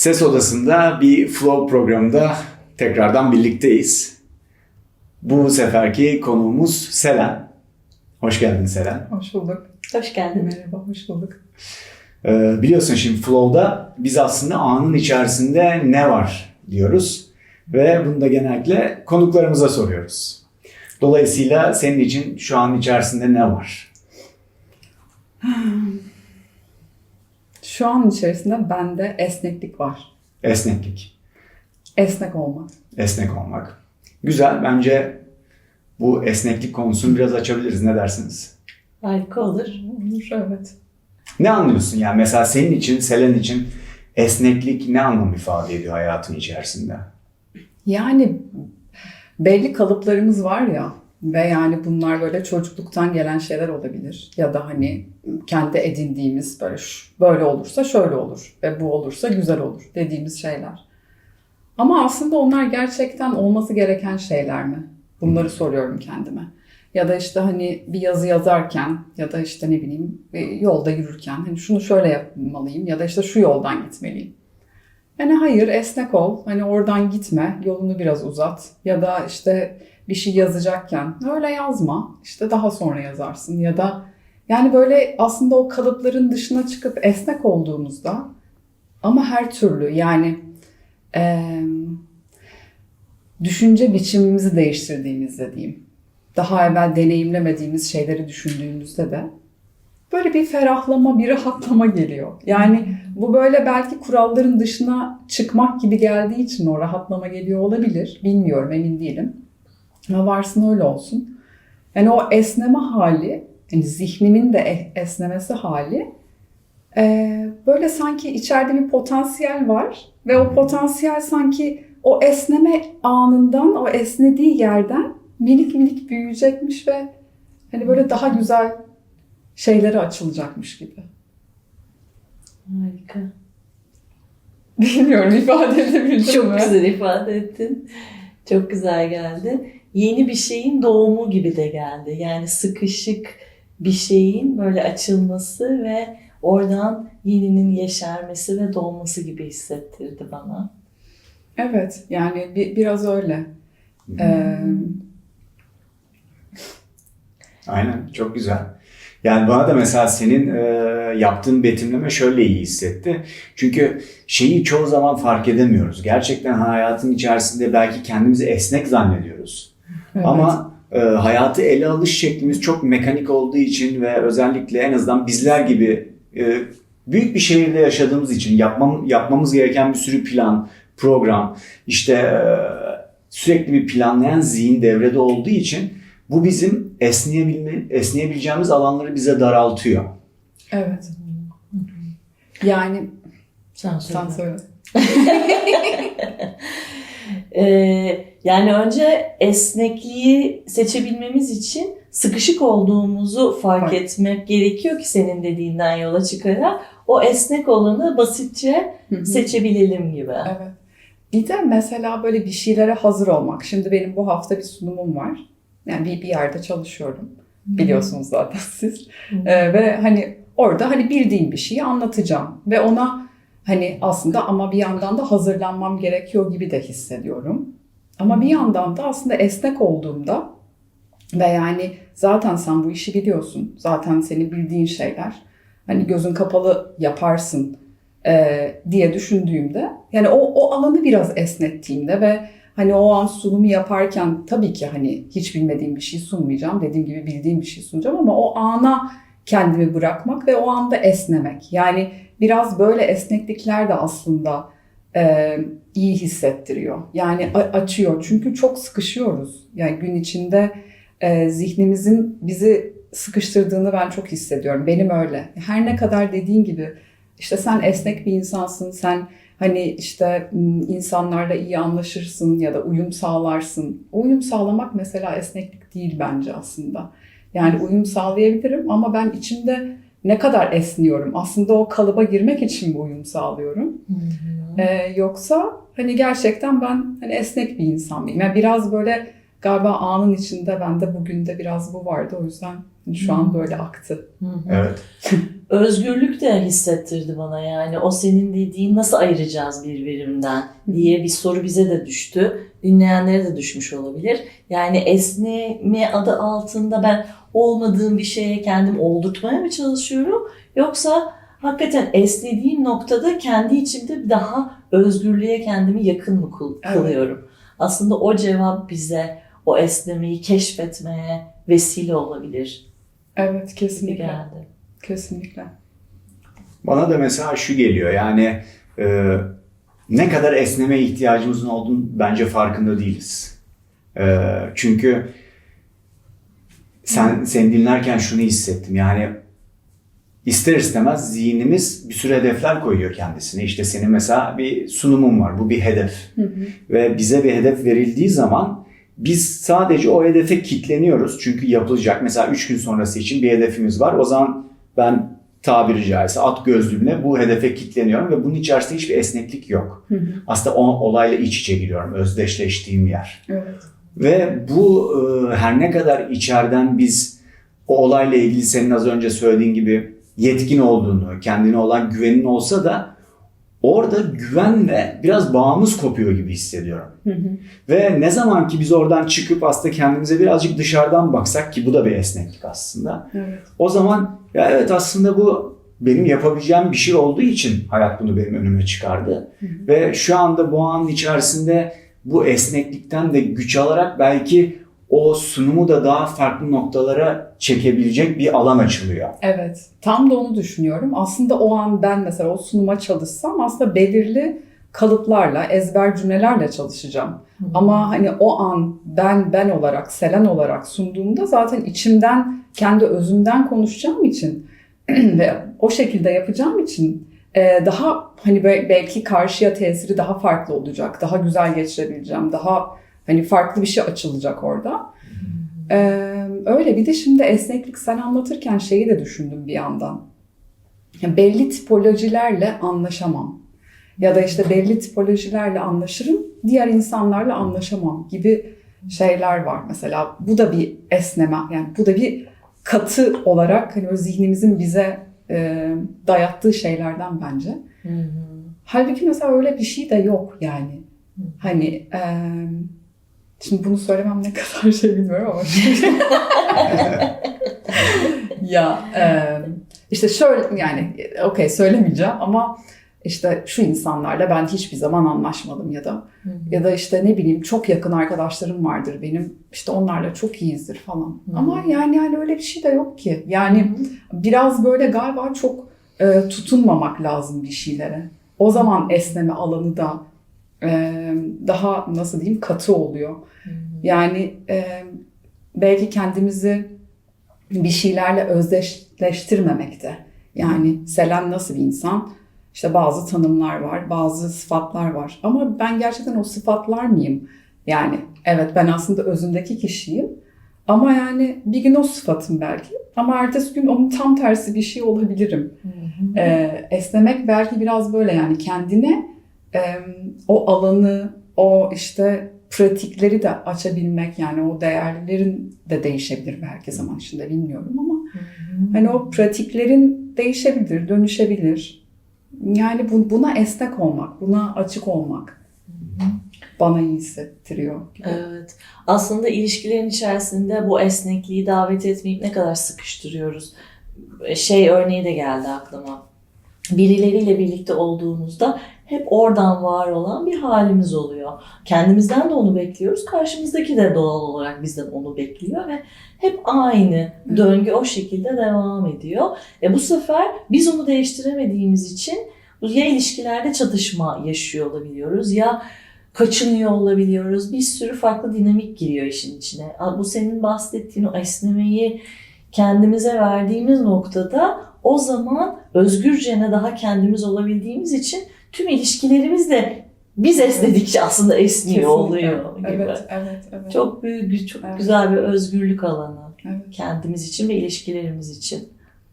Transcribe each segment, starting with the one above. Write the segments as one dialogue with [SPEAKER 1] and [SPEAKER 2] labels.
[SPEAKER 1] Ses Odası'nda bir flow programında tekrardan birlikteyiz. Bu seferki konuğumuz Selen. Hoş geldin Selen.
[SPEAKER 2] Hoş bulduk.
[SPEAKER 3] Hoş geldin.
[SPEAKER 2] Merhaba, hoş bulduk.
[SPEAKER 1] Ee, biliyorsun şimdi flow'da biz aslında anın içerisinde ne var diyoruz. Ve bunu da genellikle konuklarımıza soruyoruz. Dolayısıyla senin için şu an içerisinde ne var?
[SPEAKER 2] Şu an içerisinde bende esneklik var.
[SPEAKER 1] Esneklik,
[SPEAKER 2] Esnek olmak.
[SPEAKER 1] esnek olmak. Güzel, bence bu esneklik konusunu biraz açabiliriz. Ne dersiniz?
[SPEAKER 3] Harika olur.
[SPEAKER 2] Olur, evet.
[SPEAKER 1] Ne anlıyorsun yani? Mesela senin için, Selen için esneklik ne anlam ifade ediyor hayatın içerisinde?
[SPEAKER 2] Yani belli kalıplarımız var ya ve yani bunlar böyle çocukluktan gelen şeyler olabilir. Ya da hani kendi edindiğimiz böyle böyle olursa şöyle olur ve bu olursa güzel olur dediğimiz şeyler. Ama aslında onlar gerçekten olması gereken şeyler mi? Bunları soruyorum kendime. Ya da işte hani bir yazı yazarken ya da işte ne bileyim yolda yürürken hani şunu şöyle yapmalıyım ya da işte şu yoldan gitmeliyim. Yani hayır esnek ol. Hani oradan gitme. Yolunu biraz uzat. Ya da işte bir şey yazacakken öyle yazma. İşte daha sonra yazarsın. Ya da yani böyle aslında o kalıpların dışına çıkıp esnek olduğumuzda ama her türlü yani eee, düşünce biçimimizi değiştirdiğimizde diyeyim. Daha evvel deneyimlemediğimiz şeyleri düşündüğümüzde de böyle bir ferahlama, bir rahatlama geliyor. Yani bu böyle belki kuralların dışına çıkmak gibi geldiği için o rahatlama geliyor olabilir. Bilmiyorum, emin değilim. Ama varsın öyle olsun. Yani o esneme hali, yani zihnimin de e- esnemesi hali e, böyle sanki içeride bir potansiyel var ve o potansiyel sanki o esneme anından, o esnediği yerden minik minik büyüyecekmiş ve hani böyle daha güzel şeylere açılacakmış gibi.
[SPEAKER 3] Harika.
[SPEAKER 2] Bilmiyorum ifade edebildim
[SPEAKER 3] Çok
[SPEAKER 2] mi?
[SPEAKER 3] güzel ifade ettin. Çok güzel geldi. Yeni bir şeyin doğumu gibi de geldi. Yani sıkışık bir şeyin böyle açılması ve oradan yeninin yeşermesi ve doğması gibi hissettirdi bana.
[SPEAKER 2] Evet yani bir, biraz öyle. Ee,
[SPEAKER 1] Aynen, çok güzel. Yani bana da mesela senin e, yaptığın betimleme şöyle iyi hissetti. Çünkü şeyi çoğu zaman fark edemiyoruz. Gerçekten hayatın içerisinde belki kendimizi esnek zannediyoruz.
[SPEAKER 2] Evet.
[SPEAKER 1] Ama e, hayatı ele alış şeklimiz çok mekanik olduğu için ve özellikle en azından bizler gibi e, büyük bir şehirde yaşadığımız için yapmam, yapmamız gereken bir sürü plan, program, işte e, sürekli bir planlayan zihin devrede olduğu için bu bizim esneyebilme, esneyebileceğimiz alanları bize daraltıyor.
[SPEAKER 2] Evet. Yani
[SPEAKER 3] Sen söyle.
[SPEAKER 2] sen söyle.
[SPEAKER 3] Ee, yani önce esnekliği seçebilmemiz için sıkışık olduğumuzu fark
[SPEAKER 2] Fark.
[SPEAKER 3] etmek gerekiyor ki senin dediğinden yola çıkarak o esnek olanı basitçe
[SPEAKER 2] Hı hı.
[SPEAKER 3] seçebilelim gibi.
[SPEAKER 2] Evet. Bir de mesela böyle bir şeylere hazır olmak. Şimdi benim bu hafta bir sunumum var. Yani bir, bir yerde çalışıyorum. Biliyorsunuz zaten siz. Ee, ve hani orada hani bildiğim bir şeyi anlatacağım. Ve ona hani aslında ama bir yandan da hazırlanmam gerekiyor gibi de hissediyorum. Ama bir yandan da aslında esnek olduğumda ve yani zaten sen bu işi biliyorsun. Zaten senin bildiğin şeyler. Hani gözün kapalı yaparsın e, diye düşündüğümde yani o, o alanı biraz esnettiğimde ve hani o an sunumu yaparken tabii ki hani hiç bilmediğim bir şey sunmayacağım. Dediğim gibi bildiğim bir şey sunacağım ama o ana kendimi bırakmak ve o anda esnemek. Yani biraz böyle esneklikler de aslında e, iyi hissettiriyor. Yani açıyor çünkü çok sıkışıyoruz. Yani gün içinde e, zihnimizin bizi sıkıştırdığını ben çok hissediyorum. Benim öyle. Her ne kadar dediğin gibi işte sen esnek bir insansın, sen hani işte insanlarla iyi anlaşırsın ya da uyum sağlarsın. Uyum sağlamak mesela esneklik değil bence aslında. Yani uyum sağlayabilirim ama ben içimde ne kadar esniyorum? Aslında o kalıba girmek için mi uyum sağlıyorum?
[SPEAKER 3] Hı hı.
[SPEAKER 2] Ee, yoksa hani gerçekten ben hani esnek bir insan mıyım? Yani biraz böyle galiba anın içinde bende bugün de biraz bu vardı. O yüzden Şu an böyle aktı.
[SPEAKER 3] Hı hı.
[SPEAKER 1] Evet.
[SPEAKER 3] Özgürlük de hissettirdi bana yani. O senin dediğin nasıl ayıracağız birbirinden diye bir soru bize de düştü. Dinleyenlere de düşmüş olabilir. Yani esneme adı altında ben olmadığım bir şeye kendim oldurtmaya mı çalışıyorum? Yoksa hakikaten esnediğim noktada kendi içimde daha özgürlüğe kendimi yakın mı kıl-
[SPEAKER 2] Evet.
[SPEAKER 3] kılıyorum? Aslında o cevap bize o esnemeyi keşfetmeye vesile olabilir
[SPEAKER 2] Evet kesinlikle.
[SPEAKER 3] geldi.
[SPEAKER 2] Kesinlikle.
[SPEAKER 1] Bana da mesela şu geliyor yani e, ne kadar esneme ihtiyacımızın olduğunu bence farkında değiliz. E, çünkü sen seni dinlerken şunu hissettim yani ister istemez zihnimiz bir sürü hedefler koyuyor kendisine. İşte senin mesela bir sunumun var bu bir hedef
[SPEAKER 2] Hı hı.
[SPEAKER 1] ve bize bir hedef verildiği zaman biz sadece o hedefe kitleniyoruz. Çünkü yapılacak. Mesela 3 gün sonrası için bir hedefimiz var. O zaman ben tabiri caizse at gözlüğümle bu hedefe kitleniyorum ve bunun içerisinde hiçbir esneklik yok.
[SPEAKER 2] Hı hı.
[SPEAKER 1] Aslında o olayla iç içe giriyorum. Özdeşleştiğim yer.
[SPEAKER 2] Evet.
[SPEAKER 1] Ve bu e, her ne kadar içeriden biz o olayla ilgili senin az önce söylediğin gibi yetkin olduğunu, kendine olan güvenin olsa da orada güvenle biraz bağımız kopuyor gibi hissediyorum.
[SPEAKER 2] Hı hı.
[SPEAKER 1] Ve ne zaman ki biz oradan çıkıp aslında kendimize birazcık dışarıdan baksak ki bu da bir esneklik aslında.
[SPEAKER 2] Evet.
[SPEAKER 1] O zaman ya evet aslında bu benim yapabileceğim bir şey olduğu için hayat bunu benim önüme çıkardı.
[SPEAKER 2] Hı hı.
[SPEAKER 1] Ve şu anda bu anın içerisinde bu esneklikten de güç alarak belki o sunumu da daha farklı noktalara çekebilecek bir alan açılıyor.
[SPEAKER 2] Evet, tam da onu düşünüyorum. Aslında o an ben mesela o sunuma çalışsam aslında belirli kalıplarla, ezber cümlelerle çalışacağım. Ama hani o an ben ben olarak, Selen olarak sunduğumda zaten içimden, kendi özümden konuşacağım için ve o şekilde yapacağım için daha hani be- belki karşıya tesiri daha farklı olacak. Daha güzel geçirebileceğim. Daha hani farklı bir şey açılacak orada. Ee, öyle bir de şimdi esneklik sen anlatırken şeyi de düşündüm bir yandan. Yani belli tipolojilerle anlaşamam. Ya da işte belli tipolojilerle anlaşırım, diğer insanlarla anlaşamam gibi şeyler var mesela. Bu da bir esneme, yani bu da bir katı olarak hani o zihnimizin bize e, dayattığı şeylerden bence.
[SPEAKER 3] Hı hı.
[SPEAKER 2] Halbuki mesela öyle bir şey de yok yani. Hani e, şimdi bunu söylemem ne kadar şey bilmiyorum ama ya e, işte şöyle yani okey söylemeyeceğim ama işte şu insanlarla ben hiçbir zaman anlaşmadım ya da
[SPEAKER 3] Hı hı.
[SPEAKER 2] ya da işte ne bileyim çok yakın arkadaşlarım vardır benim işte onlarla çok iyiyizdir falan.
[SPEAKER 3] Hı.
[SPEAKER 2] Ama yani yani öyle bir şey de yok ki. Yani biraz böyle galiba çok e, tutunmamak lazım bir şeylere. O zaman esneme alanı da e, daha nasıl diyeyim katı oluyor.
[SPEAKER 3] Hı hı.
[SPEAKER 2] Yani e, belki kendimizi bir şeylerle özdeşleştirmemekte. Yani Selen nasıl bir insan? İşte bazı tanımlar var, bazı sıfatlar var. Ama ben gerçekten o sıfatlar mıyım? Yani evet ben aslında özündeki kişiyim. Ama yani bir gün o sıfatım belki. Ama ertesi gün onun tam tersi bir şey olabilirim.
[SPEAKER 3] Hı hı.
[SPEAKER 2] Ee, esnemek belki biraz böyle yani kendine e, o alanı, o işte pratikleri de açabilmek yani o değerlerin de değişebilir belki zaman içinde bilmiyorum ama
[SPEAKER 3] Hı hı.
[SPEAKER 2] hani o pratiklerin değişebilir, dönüşebilir. Yani bu, buna esnek olmak, buna açık olmak bana iyi hissettiriyor. gibi.
[SPEAKER 3] Evet. Aslında ilişkilerin içerisinde bu esnekliği davet etmeyip ne kadar sıkıştırıyoruz. Şey örneği de geldi aklıma. Birileriyle birlikte olduğumuzda hep oradan var olan bir halimiz oluyor. Kendimizden de onu bekliyoruz. Karşımızdaki de doğal olarak bizden onu bekliyor ve hep aynı döngü o şekilde devam ediyor. E bu sefer biz onu değiştiremediğimiz için ya ilişkilerde çatışma yaşıyor olabiliyoruz ya kaçınıyor olabiliyoruz. Bir sürü farklı dinamik giriyor işin içine. Bu senin bahsettiğin o esnemeyi kendimize verdiğimiz noktada o zaman özgürcene daha kendimiz olabildiğimiz için tüm ilişkilerimiz de biz esnedikçe aslında esniyor
[SPEAKER 2] Kesinlikle.
[SPEAKER 3] oluyor gibi.
[SPEAKER 2] Evet, evet, evet.
[SPEAKER 3] Çok büyük, çok
[SPEAKER 2] Evet.
[SPEAKER 3] güzel bir özgürlük alanı
[SPEAKER 2] Evet.
[SPEAKER 3] kendimiz için ve ilişkilerimiz için.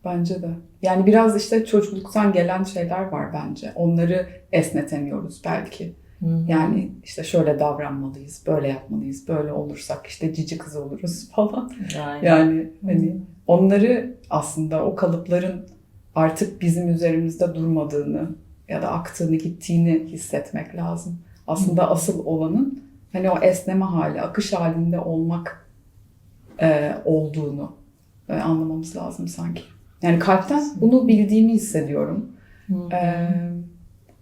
[SPEAKER 2] Bence de. Yani biraz işte çocukluktan gelen şeyler var bence. Onları esnetemiyoruz belki. Yani işte şöyle davranmalıyız, böyle yapmalıyız, böyle olursak işte cici kız oluruz falan.
[SPEAKER 3] Aynen.
[SPEAKER 2] Yani hani onları aslında o kalıpların artık bizim üzerimizde durmadığını ya da aktığını gittiğini hissetmek lazım. Aslında asıl olanın hani o esneme hali, akış halinde olmak e, olduğunu e, anlamamız lazım sanki. Yani kalpten bunu bildiğimi hissediyorum.
[SPEAKER 3] Hı.
[SPEAKER 2] E,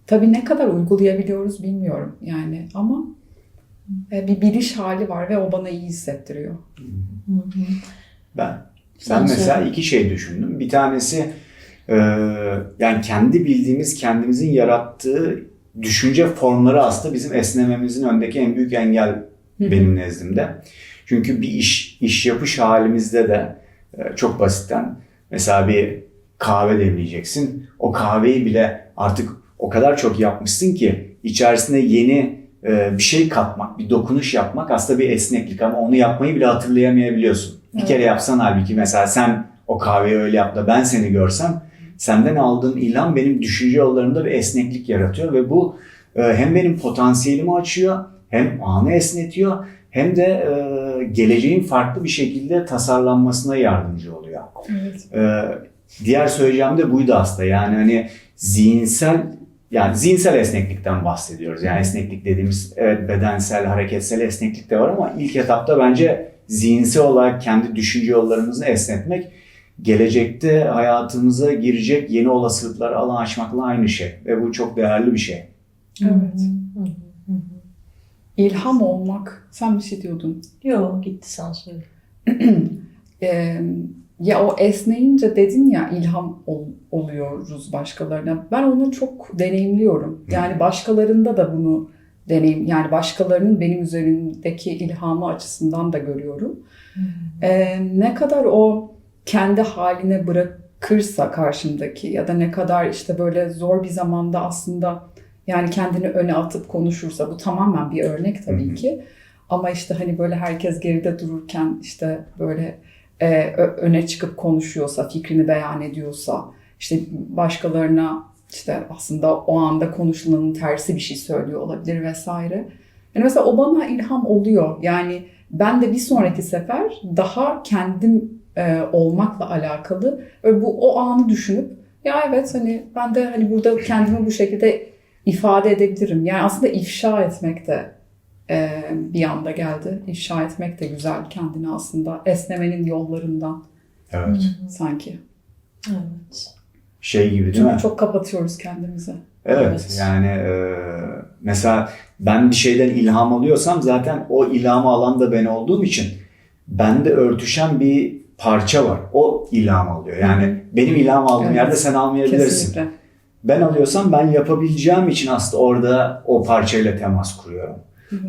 [SPEAKER 2] tabii ne kadar uygulayabiliyoruz bilmiyorum yani ama e, bir biliş hali var ve o bana iyi hissettiriyor.
[SPEAKER 3] Hı hı.
[SPEAKER 1] Ben
[SPEAKER 3] Sen
[SPEAKER 1] ben mesela iki şey düşündüm. Bir tanesi e, yani kendi bildiğimiz, kendimizin yarattığı düşünce formları aslında bizim esnememizin öndeki en büyük engel benim nezdimde. Çünkü bir iş iş yapış halimizde de e, çok basitten mesela bir kahve demleyeceksin. O kahveyi bile artık o kadar çok yapmışsın ki içerisine yeni e, bir şey katmak, bir dokunuş yapmak aslında bir esneklik ama onu yapmayı bile hatırlayamayabiliyorsun. Bir
[SPEAKER 2] Evet.
[SPEAKER 1] kere yapsan halbuki mesela sen o kahveyi öyle yap da ben seni görsem senden aldığım ilham benim düşünce yollarımda bir esneklik yaratıyor ve bu e, hem benim potansiyelimi açıyor hem anı esnetiyor hem de e, geleceğin farklı bir şekilde tasarlanmasına yardımcı oluyor.
[SPEAKER 2] Evet.
[SPEAKER 1] Ee, diğer söyleyeceğim de buydu aslında. Yani hani zihinsel yani zihinsel esneklikten bahsediyoruz. Yani esneklik dediğimiz evet bedensel, hareketsel esneklik de var ama ilk etapta bence zihinsel olarak kendi düşünce yollarımızı esnetmek gelecekte hayatımıza girecek yeni olasılıklara alan açmakla aynı şey. Ve bu çok değerli bir şey.
[SPEAKER 2] Evet.
[SPEAKER 3] Hı hı. Hı hı.
[SPEAKER 2] İlham olmak. Sen bir şey diyordun.
[SPEAKER 3] Yo gitti sen söyle.
[SPEAKER 2] Ee, ya o esneyince dedin ya ilham ol- oluyoruz başkalarına. Ben onu çok deneyimliyorum. Yani başkalarında da bunu deneyim yani başkalarının benim üzerimdeki ilhamı açısından da görüyorum. Ee, ne kadar o kendi haline bırakırsa karşımdaki ya da ne kadar işte böyle zor bir zamanda aslında yani kendini öne atıp konuşursa bu tamamen bir örnek tabii ki. Ama işte hani böyle herkes geride dururken işte böyle e, öne çıkıp konuşuyorsa, fikrini beyan ediyorsa, işte başkalarına işte aslında o anda konuşulanın tersi bir şey söylüyor olabilir vesaire. Yani mesela o bana ilham oluyor. Yani ben de bir sonraki sefer daha kendim e, olmakla alakalı ve bu o anı düşünüp ya evet hani ben de hani burada kendimi bu şekilde ifade edebilirim. Yani aslında ifşa etmek de e, bir anda geldi. İfşa etmek de güzel kendini aslında esnemenin yollarından
[SPEAKER 1] Evet.
[SPEAKER 2] sanki.
[SPEAKER 3] Evet.
[SPEAKER 1] Şey gibi değil
[SPEAKER 2] Çünkü
[SPEAKER 1] mi?
[SPEAKER 2] çok kapatıyoruz kendimizi.
[SPEAKER 1] Evet,
[SPEAKER 3] Evet.
[SPEAKER 1] yani e, mesela ben bir şeyden ilham alıyorsam zaten o ilhamı alan da ben olduğum için bende örtüşen bir parça var. O ilham alıyor. Yani benim ilham aldığım
[SPEAKER 2] Evet.
[SPEAKER 1] yerde sen almayabilirsin.
[SPEAKER 2] Kesinlikle.
[SPEAKER 1] Ben alıyorsam ben yapabileceğim için aslında orada o parçayla temas kuruyorum.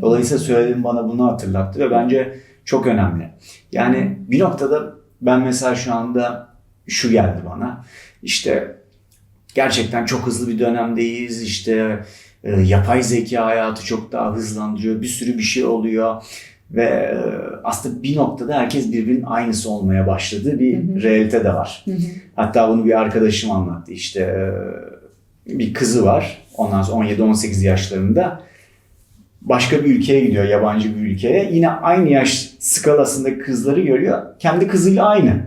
[SPEAKER 1] Dolayısıyla söylediğin bana bunu hatırlattı ve bence çok önemli. Yani bir noktada ben mesela şu anda şu geldi bana. İşte gerçekten çok hızlı bir dönemdeyiz. İşte e, yapay zeka hayatı çok daha hızlandırıyor. Bir sürü bir şey oluyor. Ve e, aslında bir noktada herkes birbirinin aynısı olmaya başladığı bir
[SPEAKER 2] Hı hı.
[SPEAKER 1] realite de var.
[SPEAKER 2] Hı hı.
[SPEAKER 1] Hatta bunu bir arkadaşım anlattı. İşte e, bir kızı var. Ondan sonra 17-18 yaşlarında. Başka bir ülkeye gidiyor, yabancı bir ülkeye. Yine aynı yaş skalasındaki kızları görüyor. Kendi kızıyla aynı.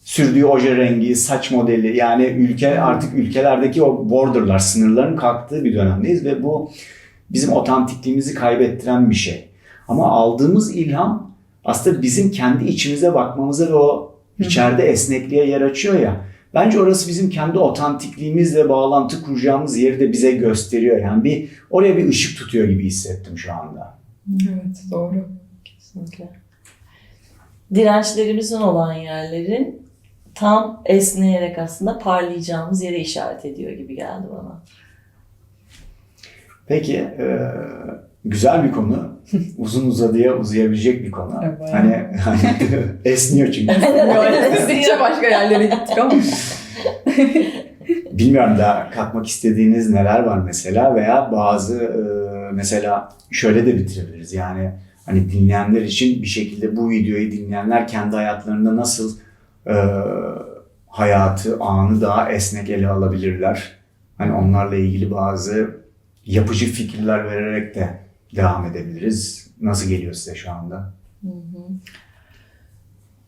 [SPEAKER 1] Sürdüğü oje rengi, saç modeli yani ülke artık ülkelerdeki o borderlar, sınırların kalktığı bir dönemdeyiz ve bu bizim otantikliğimizi kaybettiren bir şey. Ama aldığımız ilham aslında bizim kendi içimize bakmamıza ve o içeride esnekliğe yer açıyor ya. Bence orası bizim kendi otantikliğimizle bağlantı kuracağımız yeri de bize gösteriyor. Yani bir oraya bir ışık tutuyor gibi hissettim şu anda.
[SPEAKER 2] Evet doğru.
[SPEAKER 3] Kesinlikle. Dirençlerimizin olan yerlerin tam esneyerek aslında parlayacağımız yere işaret ediyor gibi geldi bana.
[SPEAKER 1] Peki e, güzel bir konu. Uzun uzadıya uzayabilecek bir konu.
[SPEAKER 2] Evet.
[SPEAKER 1] Hani, hani esniyor çünkü.
[SPEAKER 2] Esnekçe başka yerlere gittik ama.
[SPEAKER 1] Bilmiyorum da katmak istediğiniz neler var mesela veya bazı e, mesela şöyle de bitirebiliriz yani hani dinleyenler için bir şekilde bu videoyu dinleyenler kendi hayatlarında nasıl e, hayatı, anı daha esnek ele alabilirler. Hani onlarla ilgili bazı yapıcı fikirler vererek de devam edebiliriz. Nasıl geliyor size şu anda?
[SPEAKER 3] Hı hı.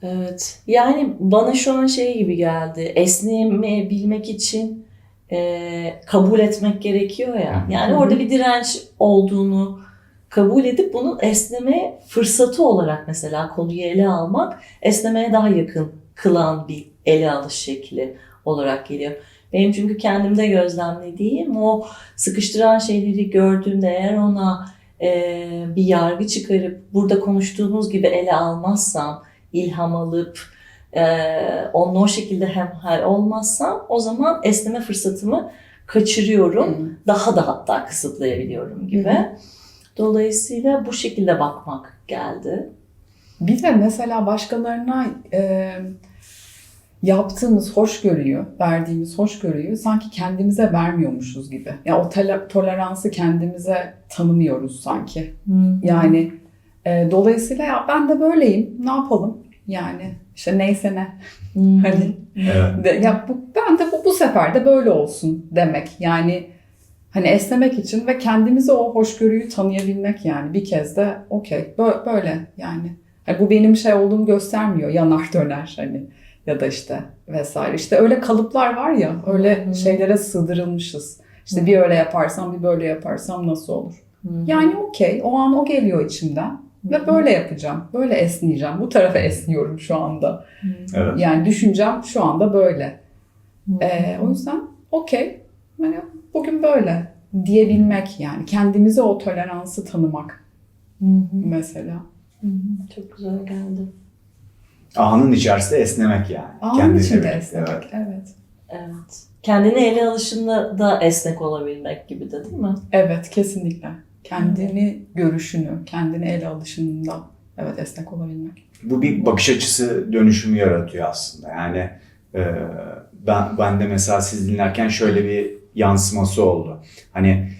[SPEAKER 3] Evet. Yani bana şu an şey gibi geldi. Esnemeyebilmek için e, kabul etmek gerekiyor ya. Yani orada bir direnç olduğunu kabul edip bunun esneme fırsatı olarak mesela konuyu ele almak esnemeye daha yakın kılan bir ele alış şekli olarak geliyor. Benim çünkü kendimde gözlemlediğim o sıkıştıran şeyleri gördüğümde eğer ona bir yargı çıkarıp burada konuştuğumuz gibi ele almazsam, ilham alıp e, onunla o şekilde hemhal olmazsam o zaman esneme fırsatımı kaçırıyorum. Daha da hatta kısıtlayabiliyorum gibi.
[SPEAKER 2] Hı
[SPEAKER 3] Dolayısıyla bu şekilde bakmak geldi.
[SPEAKER 2] Bir de mesela başkalarına e, yaptığımız hoşgörüyü, verdiğimiz hoşgörüyü sanki kendimize vermiyormuşuz gibi. Ya o tele- toleransı kendimize tanımıyoruz sanki. Yani e, dolayısıyla ya ben de böyleyim. Ne yapalım? Yani işte neyse ne. Hani
[SPEAKER 1] Evet.
[SPEAKER 2] de, ya bu, ben de bu, bu sefer de böyle olsun demek. Yani hani esnemek için ve kendimize o hoşgörüyü tanıyabilmek yani bir kez de okey bö- böyle yani. Hani bu benim şey olduğumu göstermiyor yanar döner hani ya da işte vesaire. İşte öyle kalıplar var ya öyle
[SPEAKER 3] Hı hı.
[SPEAKER 2] şeylere sığdırılmışız. İşte bir öyle yaparsam bir böyle yaparsam nasıl olur? Yani okey o an o geliyor içimden ve böyle yapacağım. Böyle esneyeceğim. Bu tarafa esniyorum şu anda.
[SPEAKER 1] Evet.
[SPEAKER 2] Yani düşüncem şu anda böyle. Ee, o yüzden okey. Yani bugün böyle diyebilmek yani. Kendimize o toleransı tanımak mesela.
[SPEAKER 3] Çok güzel geldi.
[SPEAKER 1] Anın içerisinde esnemek yani.
[SPEAKER 2] Anın
[SPEAKER 1] Kendinle
[SPEAKER 2] içinde
[SPEAKER 1] birlikte,
[SPEAKER 2] esnemek.
[SPEAKER 1] evet.
[SPEAKER 2] Evet.
[SPEAKER 3] Evet. Kendini ele alışında da esnek olabilmek gibi de değil mi?
[SPEAKER 2] Evet kesinlikle. Kendini görüşünü, kendini ele alışında evet esnek olabilmek.
[SPEAKER 1] Bu bir bakış açısı dönüşümü yaratıyor aslında. Yani e, ben, ben de mesela siz dinlerken şöyle bir yansıması oldu. Hani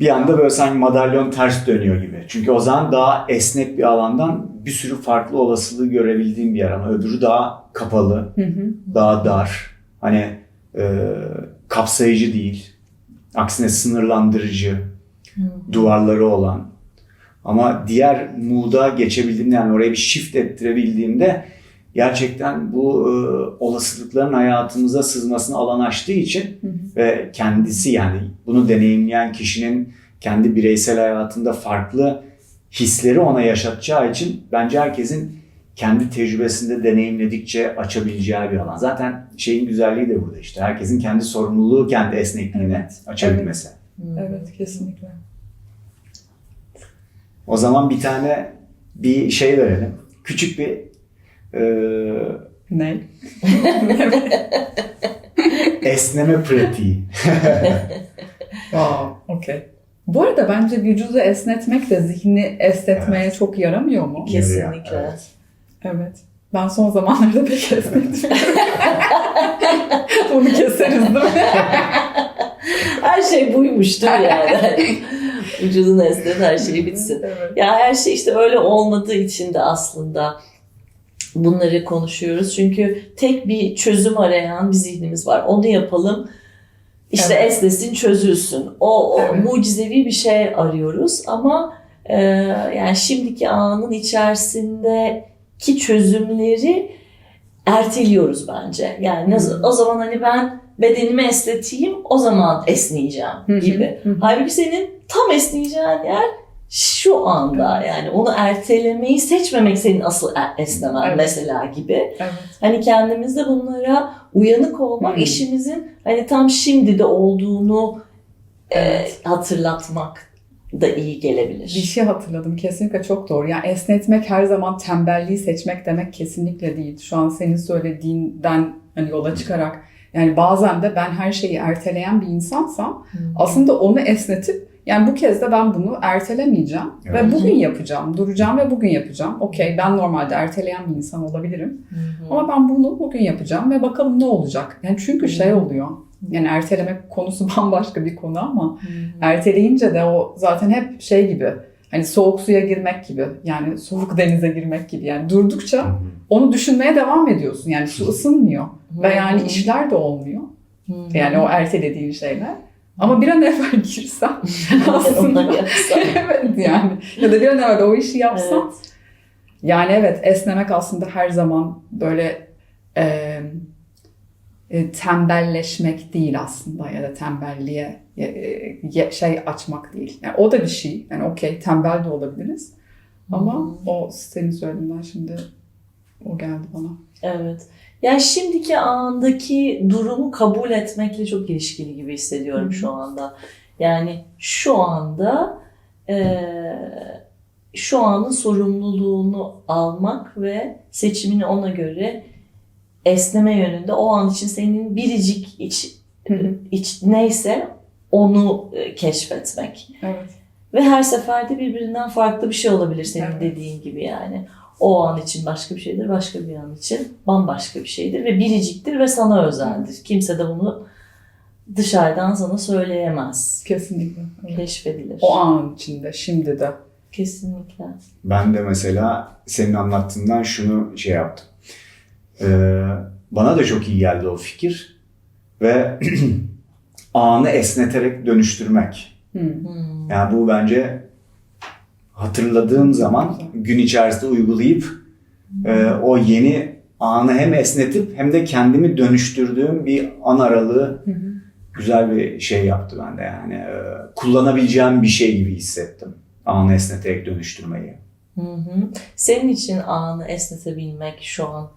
[SPEAKER 1] bir anda böyle sanki madalyon ters dönüyor gibi. Çünkü o zaman daha esnek bir alandan bir sürü farklı olasılığı görebildiğim bir yer ama öbürü daha kapalı,
[SPEAKER 2] Hı hı.
[SPEAKER 1] daha dar. Hani e, kapsayıcı değil. Aksine sınırlandırıcı, duvarları olan. Ama diğer mood'a geçebildiğimde yani oraya bir shift ettirebildiğimde gerçekten bu e, olasılıkların hayatımıza sızmasına alan açtığı için
[SPEAKER 2] Hı hı.
[SPEAKER 1] ve kendisi yani bunu deneyimleyen kişinin kendi bireysel hayatında farklı hisleri ona yaşatacağı için bence herkesin kendi tecrübesinde deneyimledikçe açabileceği bir alan. Zaten şeyin güzelliği de burada işte. Herkesin kendi sorumluluğu, kendi esnekliğine
[SPEAKER 2] Evet.
[SPEAKER 1] açabilmesi.
[SPEAKER 2] Evet kesinlikle.
[SPEAKER 1] O zaman bir tane bir şey verelim. Küçük bir e,
[SPEAKER 2] Ne?
[SPEAKER 1] esneme pratiği.
[SPEAKER 2] Wow, okey. Bu arada bence vücudu esnetmek de zihni esnetmeye çok yaramıyor mu?
[SPEAKER 3] Kesinlikle.
[SPEAKER 1] Evet.
[SPEAKER 2] Evet. Ben son zamanlarda pek esnetmiyorum. Bunu keseriz değil mi?
[SPEAKER 3] Her şey buymuştur yani. Vücudun esnet her şey bitsin.
[SPEAKER 2] Evet.
[SPEAKER 3] Ya her şey işte öyle olmadığı için de aslında bunları konuşuyoruz. Çünkü tek bir çözüm arayan bir zihnimiz var. Onu yapalım. İşte
[SPEAKER 2] Evet.
[SPEAKER 3] esnesin, çözülsün. O, o
[SPEAKER 2] Evet.
[SPEAKER 3] mucizevi bir şey arıyoruz ama e, yani şimdiki anın içerisindeki çözümleri erteliyoruz bence. Yani nasıl,
[SPEAKER 2] Hmm.
[SPEAKER 3] o zaman hani ben bedenimi esneteyim, o zaman esneyeceğim
[SPEAKER 2] hı,
[SPEAKER 3] gibi.
[SPEAKER 2] hı hı.
[SPEAKER 3] Halbuki senin tam esneyeceğin yer şu anda yani onu ertelemeyi seçmemek senin asıl e- esnemen
[SPEAKER 2] Evet.
[SPEAKER 3] mesela gibi.
[SPEAKER 2] Evet.
[SPEAKER 3] Hani kendimizde bunlara uyanık olmak
[SPEAKER 2] Hı.
[SPEAKER 3] işimizin hani tam şimdi de olduğunu e,
[SPEAKER 2] Evet.
[SPEAKER 3] hatırlatmak da iyi gelebilir.
[SPEAKER 2] Bir şey hatırladım. Kesinlikle çok doğru. Yani esnetmek her zaman tembelliği seçmek demek kesinlikle değil. Şu an senin söylediğinden hani yola çıkarak yani bazen de ben her şeyi erteleyen bir insansam
[SPEAKER 3] Hı.
[SPEAKER 2] aslında onu esnetip yani bu kez de ben bunu ertelemeyeceğim
[SPEAKER 1] Evet.
[SPEAKER 2] ve bugün yapacağım. Duracağım ve bugün yapacağım. Okey ben normalde erteleyen bir insan olabilirim.
[SPEAKER 3] Hı hı.
[SPEAKER 2] Ama ben bunu bugün yapacağım ve bakalım ne olacak. Yani çünkü şey oluyor. Yani ertelemek konusu bambaşka bir konu ama
[SPEAKER 3] Hı hı.
[SPEAKER 2] erteleyince de o zaten hep şey gibi. Hani soğuk suya girmek gibi. Yani soğuk denize girmek gibi. Yani durdukça onu düşünmeye devam ediyorsun. Yani su ısınmıyor. Ve yani işler de olmuyor.
[SPEAKER 3] Hı hı.
[SPEAKER 2] Yani o ertelediğin şeyler. Ama bir an evvel girsem aslında evet yani ya da bir an evvel o işi yapsam
[SPEAKER 3] Evet.
[SPEAKER 2] yani evet esnemek aslında her zaman böyle e, e, tembelleşmek değil aslında ya da tembelliğe e, e, şey açmak değil. Yani o da bir şey. Yani okey tembel de olabiliriz. Ama
[SPEAKER 3] Hı.
[SPEAKER 2] o senin söylediğinden şimdi o geldi bana.
[SPEAKER 3] Evet. Yani şimdiki andaki durumu kabul etmekle çok ilişkili gibi hissediyorum şu anda. Yani şu anda eee, şu anın sorumluluğunu almak ve seçimini ona göre esneme yönünde o an için senin biricik iç, iç neyse onu e, keşfetmek.
[SPEAKER 2] Evet.
[SPEAKER 3] Ve her seferde birbirinden farklı bir şey olabilir senin
[SPEAKER 2] Evet.
[SPEAKER 3] dediğin gibi yani. O an için başka bir şeydir, başka bir an için bambaşka bir şeydir ve biriciktir ve sana özeldir. Kimse de bunu dışarıdan sana söyleyemez.
[SPEAKER 2] Kesinlikle. Evet.
[SPEAKER 3] Keşfedilir.
[SPEAKER 2] O an içinde, şimdi de.
[SPEAKER 3] Kesinlikle.
[SPEAKER 1] Ben de mesela senin anlattığından şunu şey yaptım. Ee, bana da çok iyi geldi o fikir. Ve anı esneterek dönüştürmek.
[SPEAKER 2] Hmm.
[SPEAKER 1] Yani bu bence hatırladığım zaman gün içerisinde uygulayıp e, o yeni anı hem esnetip hem de kendimi dönüştürdüğüm bir an aralığı
[SPEAKER 2] Hı hı.
[SPEAKER 1] güzel bir şey yaptı bende yani. E, kullanabileceğim bir şey gibi hissettim. Anı esneterek dönüştürmeyi.
[SPEAKER 3] Hı hı. Senin için anı esnetebilmek şu an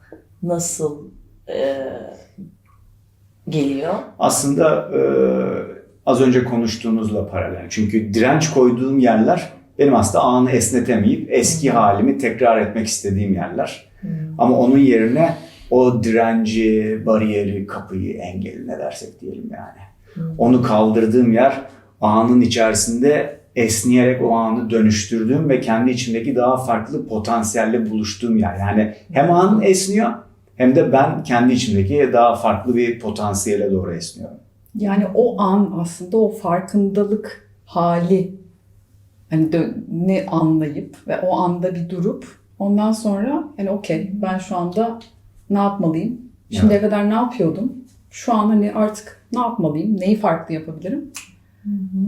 [SPEAKER 3] nasıl e, geliyor?
[SPEAKER 1] Aslında e, az önce konuştuğunuzla paralel. Çünkü direnç koyduğum yerler benim aslında anı esnetemeyip eski halimi tekrar etmek istediğim yerler. Ama onun yerine o direnci, bariyeri, kapıyı, engeli ne dersek diyelim yani.
[SPEAKER 3] Hı.
[SPEAKER 1] Onu kaldırdığım yer anın içerisinde esneyerek o anı dönüştürdüğüm ve kendi içimdeki daha farklı potansiyelle buluştuğum yer. Yani hem an esniyor hem de ben kendi içimdeki daha farklı bir potansiyele doğru esniyorum.
[SPEAKER 2] Yani o an aslında o farkındalık hali hani ne anlayıp ve o anda bir durup ondan sonra hani okey ben şu anda ne yapmalıyım? Şimdiye kadar ne yapıyordum? Şu an hani artık ne yapmalıyım? Neyi farklı yapabilirim?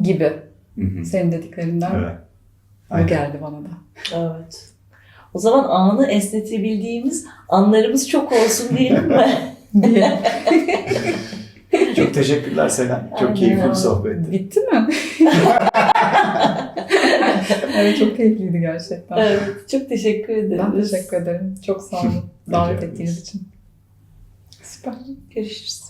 [SPEAKER 2] Gibi
[SPEAKER 1] Hı hı.
[SPEAKER 2] senin dediklerinden
[SPEAKER 1] Evet.
[SPEAKER 2] o
[SPEAKER 1] Aynen.
[SPEAKER 2] geldi bana da.
[SPEAKER 3] Evet. O zaman anı esnetebildiğimiz anlarımız çok olsun diyelim mi?
[SPEAKER 1] Çok teşekkürler Selen. Çok
[SPEAKER 3] Aynen
[SPEAKER 1] keyifli bir sohbetti.
[SPEAKER 2] Bitti mi? evet çok keyifliydi gerçekten.
[SPEAKER 3] evet, çok teşekkür ederiz.
[SPEAKER 2] Ben teşekkür ederim. Çok sağ olun davet ettiğiniz için. Süper.
[SPEAKER 3] Görüşürüz.